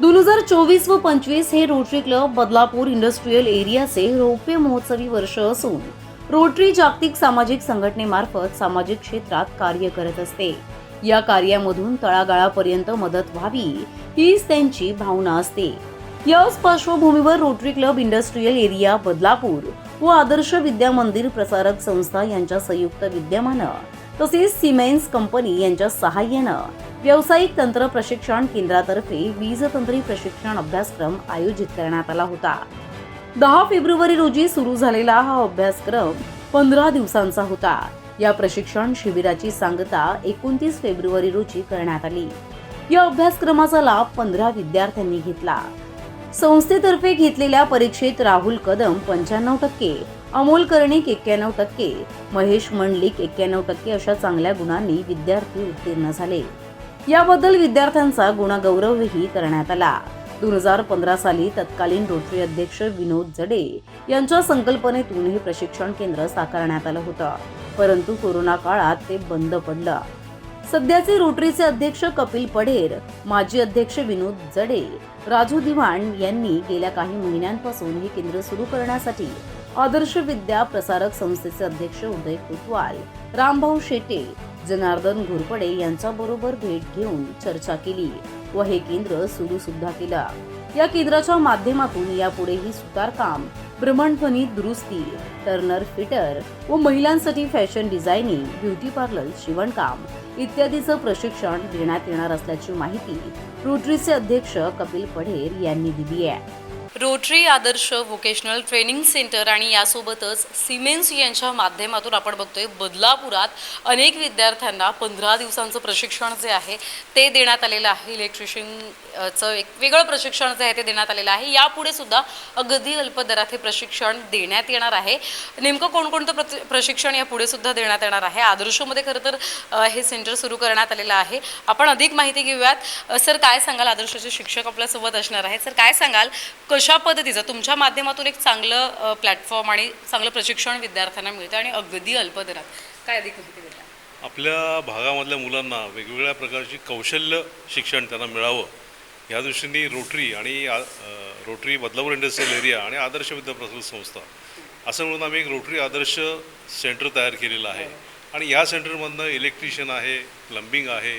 दोन हजार चोवीस व पंचवीस हे रोटरी क्लब बदलापूर इंडस्ट्रीयल एरियाचे रौप्य महोत्सवी वर्ष असून रोटरी जागतिक सामाजिक संघटनेमार्फत सामाजिक क्षेत्रात कार्य करत असते. या कार्यामधून तळागाळापर्यंत मदत व्हावी हीच त्यांची भावना असते. याच पार्श्वभूमीवर Rotary club industrial area Badlapur व आदर्श विद्या मंदिर प्रसारक संस्था यांच्या संयुक्त विद्यमानं तसेच सिमेन्स कंपनी यांच्या सहाय्यानं व्यावसायिक तंत्र प्रशिक्षण केंद्रातर्फे वीज तंत्री प्रशिक्षण अभ्यासक्रम आयोजित करण्यात आला होता. दहा फेब्रुवारी रोजी सुरू झालेला हा अभ्यासक्रम पंधरा दिवसांचा होता. या प्रशिक्षण शिबिराची सांगता एकोणतीस फेब्रुवारी रोजी करण्यात आली. या अभ्यासक्रमाचा लाभ पंधरा विद्यार्थ्यांनी घेतला. संस्थेतर्फे घेतलेल्या परीक्षेत राहुल कदम पंच्याण्णव टक्के अमोल कर्णिक एक्क्याण्णव टक्के महेश मंडलिक एक्क्याण्णव टक्के अशा चांगल्या गुणांनी विद्यार्थी उत्तीर्ण झाले. याबद्दल विद्यार्थ्यांचा गुणगौरवही करण्यात आला. दोन हजार पंधरा साली तत्कालीन रोटरी अध्यक्ष विनोद जडे यांच्या संकल्पनेतून हे प्रशिक्षण केंद्र साकारण्यात आलं होतं. परंतु कोरोना काळात ते बंद पडलं. सध्याचे रोटरीचे अध्यक्ष कपिल पढेर माजी अध्यक्ष विनोद जडे राजू दिवाण यांनी गेल्या काही महिन्यांपासून हे केंद्र सुरू करण्यासाठी आदर्श विद्या प्रसारक संस्थेचे अध्यक्ष उदय कोतवाल रामभाऊ शेटे जनार्दन घोरपडे यांच्याबरोबर भेट घेऊन चर्चा केली व हे केंद्र सुरू सुद्धा केलं. या केंद्राच्या माध्यमातून यापुढेही सुतारकाम भ्रमणध्वनी दुरुस्ती टर्नर फिटर व महिलांसाठी फॅशन डिझायनिंग ब्युटी पार्लर शिवणकाम इत्यादीचं प्रशिक्षण देण्यात येणार असल्याची माहिती रोटरीचे अध्यक्ष कपिल पढेर यांनी दिली आहे. Rotary Adarsh vocational training centre आणि यासोबतच सिमेन्स यांच्या माध्यमातून आपण बघतोय बदलापुरात अनेक विद्यार्थ्यांना पंधरा दिवसांचं प्रशिक्षण जे आहे ते देण्यात आलेलं आहे. इलेक्ट्रिशियनचं एक वेगळं प्रशिक्षण जे आहे ते देण्यात आलेलं आहे. यापुढे सुद्धा अगदी अल्प दरात हे प्रशिक्षण देण्यात येणार आहे. नेमकं कोणकोणतं प्रति प्रशिक्षण यापुढे सुद्धा देण्यात येणार आहे? आदर्शमध्ये खरं तर हे सेंटर सुरू करण्यात आलेलं आहे. आपण अधिक माहिती घेऊयात. सर काय सांगाल? आदर्शाचे शिक्षक आपल्यासोबत असणार आहेत. सर काय सांगाल? कशा पद्धतीचं तुमच्या माध्यमातून एक चांगलं प्लॅटफॉर्म आणि चांगलं प्रशिक्षण विद्यार्थ्यांना मिळतं आणि अगदी अल्प दरात काय अधिक माहिती देता आपल्या भागामधल्या मुलांना वेगवेगळ्या प्रकारची कौशल्य शिक्षण त्यांना मिळावं. या दृष्टीने रोटरी आणि रोटरी बदलापूर इंडस्ट्रियल एरिया आणि आदर्श विद्याप्रसारक संस्था असं म्हणून आम्ही एक रोटरी आदर्श सेंटर तयार केलेलं आहे. आणि या सेंटरमधनं इलेक्ट्रिशियन आहे प्लंबिंग आहे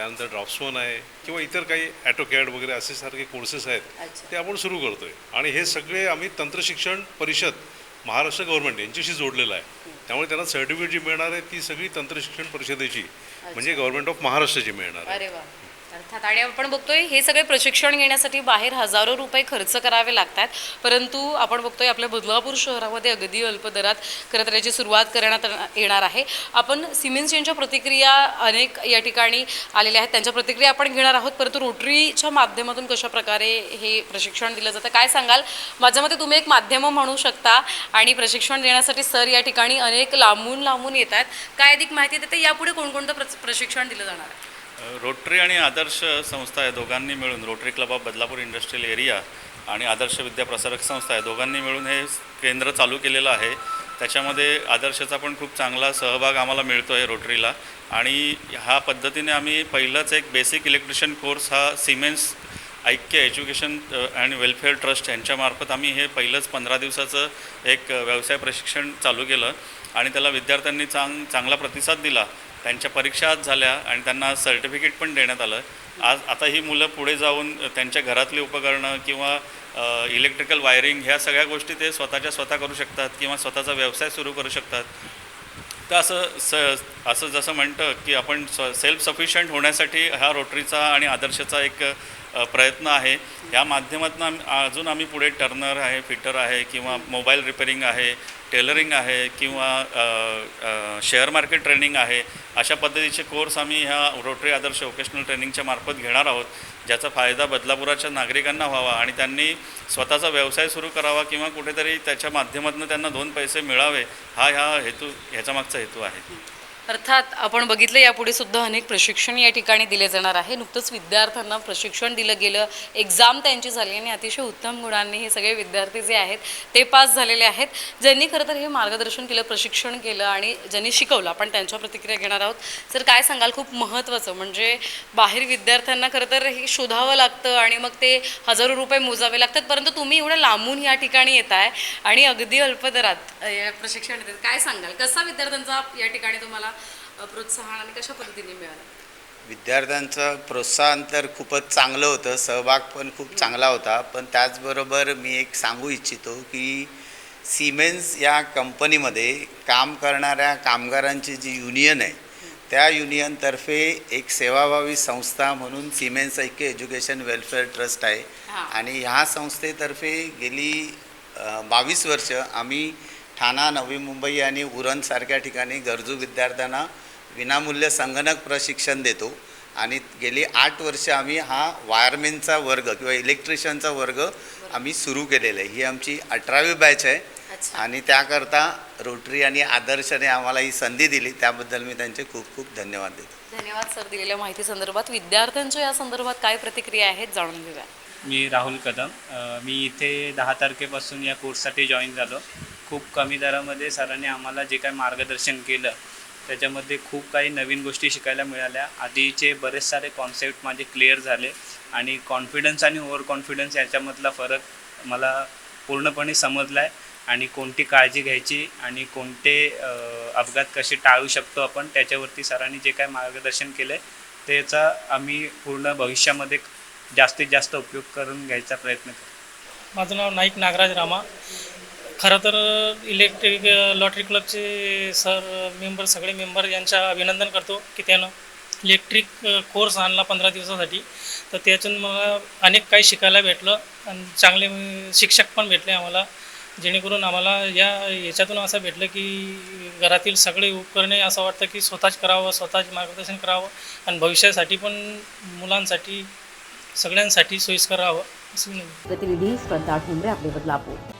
त्यानंतर ड्रॉप्समन आहे किंवा इतर काही ॲटोकॅड वगैरे असे सारखे कोर्सेस आहेत. ते आपण सुरू करतोय. आणि हे सगळे आम्ही तंत्रशिक्षण परिषद महाराष्ट्र गव्हर्नमेंट यांच्याशी जोडलेलं आहे. त्यामुळे त्यांना सर्टिफिकेट जी मिळणार आहे ती सगळी तंत्रशिक्षण परिषदेची म्हणजे गव्हर्नमेंट ऑफ महाराष्ट्राची मिळणार आहे. अर्थात आणि आपण बघतोय हे सगळे प्रशिक्षण घेण्यासाठी बाहेर हजारो रुपये खर्च करावे लागतात. परंतु आपण बघतोय आपल्या बदलापूर शहरामध्ये अगदी अल्प दरात खरं तर याची सुरुवात करण्यात येणार आहे. आपण सिमेन्स यांच्या प्रतिक्रिया अनेक या ठिकाणी आलेल्या आहेत. त्यांच्या प्रतिक्रिया आपण घेणार आहोत. परंतु रोटरीच्या माध्यमातून कशा प्रकारे हे प्रशिक्षण दिलं जातं काय सांगाल? माझ्या मते तुम्ही एक माध्यम म्हणू शकता आणि प्रशिक्षण देण्यासाठी सर या ठिकाणी अनेक लांबून लांबून येत आहेत काय अधिक माहिती देते? यापुढे कोणकोणतं प्र प्रशिक्षण दिलं जाणार आहे? रोटरी आणि आदर्श संस्था आहे दोघांनी मिळून Rotary club of Badlapur industrial area आणि आदर्श विद्या प्रसारक संस्था आहे दोघांनी मिळून हे केंद्र चालू केलेलं आहे. त्याच्यामध्ये आदर्शचा पण खूप चांगला सहभाग आम्हाला मिळतो आहे रोटरीला आणि ह्या पद्धतीने आम्ही पहिलंच एक बेसिक इलेक्ट्रिशियन कोर्स हा Siemens Aikya education and welfare trust यांच्यामार्फत आम्ही हे पहिलंच पंधरा दिवसाचं एक व्यवसाय प्रशिक्षण चालू केलं आणि त्याला विद्यार्थ्यांनी चांग चांगला प्रतिसाद दिला. त्यांच्या परीक्षा आज झाल्या आणि त्यांना सर्टिफिकेट पण देण्यात आलं. आज आता ही मुलं पुढे जाऊन त्यांच्या घरातली उपकरणं किंवा इलेक्ट्रिकल वायरिंग ह्या सगळ्या गोष्टी ते स्वतःच्या स्वतः करू शकतात किंवा स्वतःचा व्यवसाय सुरू करू शकतात. तर असं स असं जसं म्हणतं की आपण स्व सेल्फ सफिशियंट होण्यासाठी हा रोटरीचा आणि आदर्शचा एक प्रयत्न आहे. या माध्यमातून आम अजून आम्ही पुढे टर्नर आहे फिटर आहे किंवा मोबाईल रिपेरिंग आहे टेलरिंग आहे किंवा शेअर मार्केट ट्रेनिंग आहे अशा पद्धतीचे कोर्स आम्ही ह्या रोटरी आदर्श वोकेशनल ट्रेनिंगच्या मार्फत घेणार आहोत ज्याचा फायदा बदलापुराच्या नागरिकांना व्हावा आणि त्यांनी स्वतःचा व्यवसाय सुरू करावा किंवा कुठेतरी त्याच्या माध्यमातून त्यांना दोन पैसे मिळावे हा ह्या हेतू ह्याचा मागचा हेतू आहे. अर्थात आपण बघितलं यापुढे सुद्धा अनेक प्रशिक्षण या ठिकाणी दिले जाणार आहे. नुकतंच विद्यार्थ्यांना प्रशिक्षण दिलं गेलं एक्झाम त्यांची झाली आणि अतिशय उत्तम गुणांनी हे सगळे विद्यार्थी जे आहेत ते पास झालेले आहेत. ज्यांनी खरं तर हे मार्गदर्शन केलं प्रशिक्षण केलं आणि ज्यांनी शिकवलं आपण त्यांच्या प्रतिक्रिया घेणार आहोत. तर काय सांगाल? खूप महत्त्वाचं. म्हणजे बाहेर विद्यार्थ्यांना खरं तर हे शोधावं लागतं आणि मग ते हजारो रुपये मोजावे लागतात. परंतु तुम्ही एवढं लांबून या ठिकाणी येत आहे आणि अगदी अल्पदरात या प्रशिक्षण देतात. काय सांगाल? कसा विद्यार्थ्यांचा या ठिकाणी तुम्हाला प्रोत्साहन आणि कशा पद्धतीने मिळालं? विद्यार्थ्यांचं प्रोत्साहन तर खूपच चांगलं होतं सहभाग पण खूप चांगला होता. पण त्याचबरोबर मी एक सांगू इच्छितो की सिमेन्स या कंपनीमध्ये काम करणाऱ्या कामगारांची जी युनियन आहे त्या युनियनतर्फे एक सेवाभावी संस्था म्हणून Siemens Aikya education welfare trust आहे. आणि ह्या संस्थेतर्फे गेली बावीस वर्ष आम्ही ठाणा नवी मुंबई आणि उरणसारख्या ठिकाणी गरजू विद्यार्थ्यांना विनामूल्य संगणक प्रशिक्षण देतो. आणि गेली आठ वर्ष आम्ही हा वायरमेनचा वर्ग किंवा इलेक्ट्रिशियनचा वर्ग आम्ही सुरू केलेला आहे. ही आमची अठरावी बॅच आहे. आणि त्याकरता रोटरी आणि आदर्शने आम्हाला ही संधी दिली. त्याबद्दल मी त्यांचे खूप खूप धन्यवाद देतो. धन्यवाद सर दिलेल्या माहिती संदर्भात. विद्यार्थ्यांच्या या संदर्भात काय प्रतिक्रिया आहेत जाणून घेऊया. मी राहुल कदम. मी इथे दहा तारखेपासून या कोर्ससाठी जॉईन झालो. खूप कमी दरामध्ये सरांनी आम्हाला जे काही मार्गदर्शन केलं त्याच्यामध्ये खूप काही नवीन गोष्टी शिकायला मिळाल्या. आधीचे बरेच सारे कॉन्सेप्ट माझे क्लिअर झाले आणि कॉन्फिडन्स आणि ओव्हर कॉन्फिडन्स याच्यामधला फरक मला पूर्णपणे समजला आहे आणि कोणती काळजी घ्यायची आणि कोणते अपघात कसे टाळू शकतो आपण त्याच्यावरती सरांनी जे काय मार्गदर्शन केलं आहे त्याचा आम्ही पूर्ण भविष्यामध्ये जास्तीत जास्त उपयोग करून घ्यायचा प्रयत्न करू माझं नाव नाईक नागराज रामा. खरं तर इलेक्ट्रिक लॉटरी क्लबचे सर मेंबर सगळे मेंबर यांच्या अभिनंदन करतो की त्यानं इलेक्ट्रिक कोर्स आणला पंधरा दिवसासाठी. तर त्यातून मला अनेक काही शिकायला भेटलं आणि चांगले शिक्षक पण भेटले आम्हाला. जेणेकरून आम्हाला या याच्यातून असं भेटलं की घरातील सगळे उपकरणे असं वाटतं की स्वतःच करावं स्वतःच मार्गदर्शन करावं आणि भविष्यासाठी पण मुलांसाठी सगळ्यांसाठी सोयीस्कर राहावं असं प्रतिनिधी श्रद्धा ठोंबरे आपले बदलापूर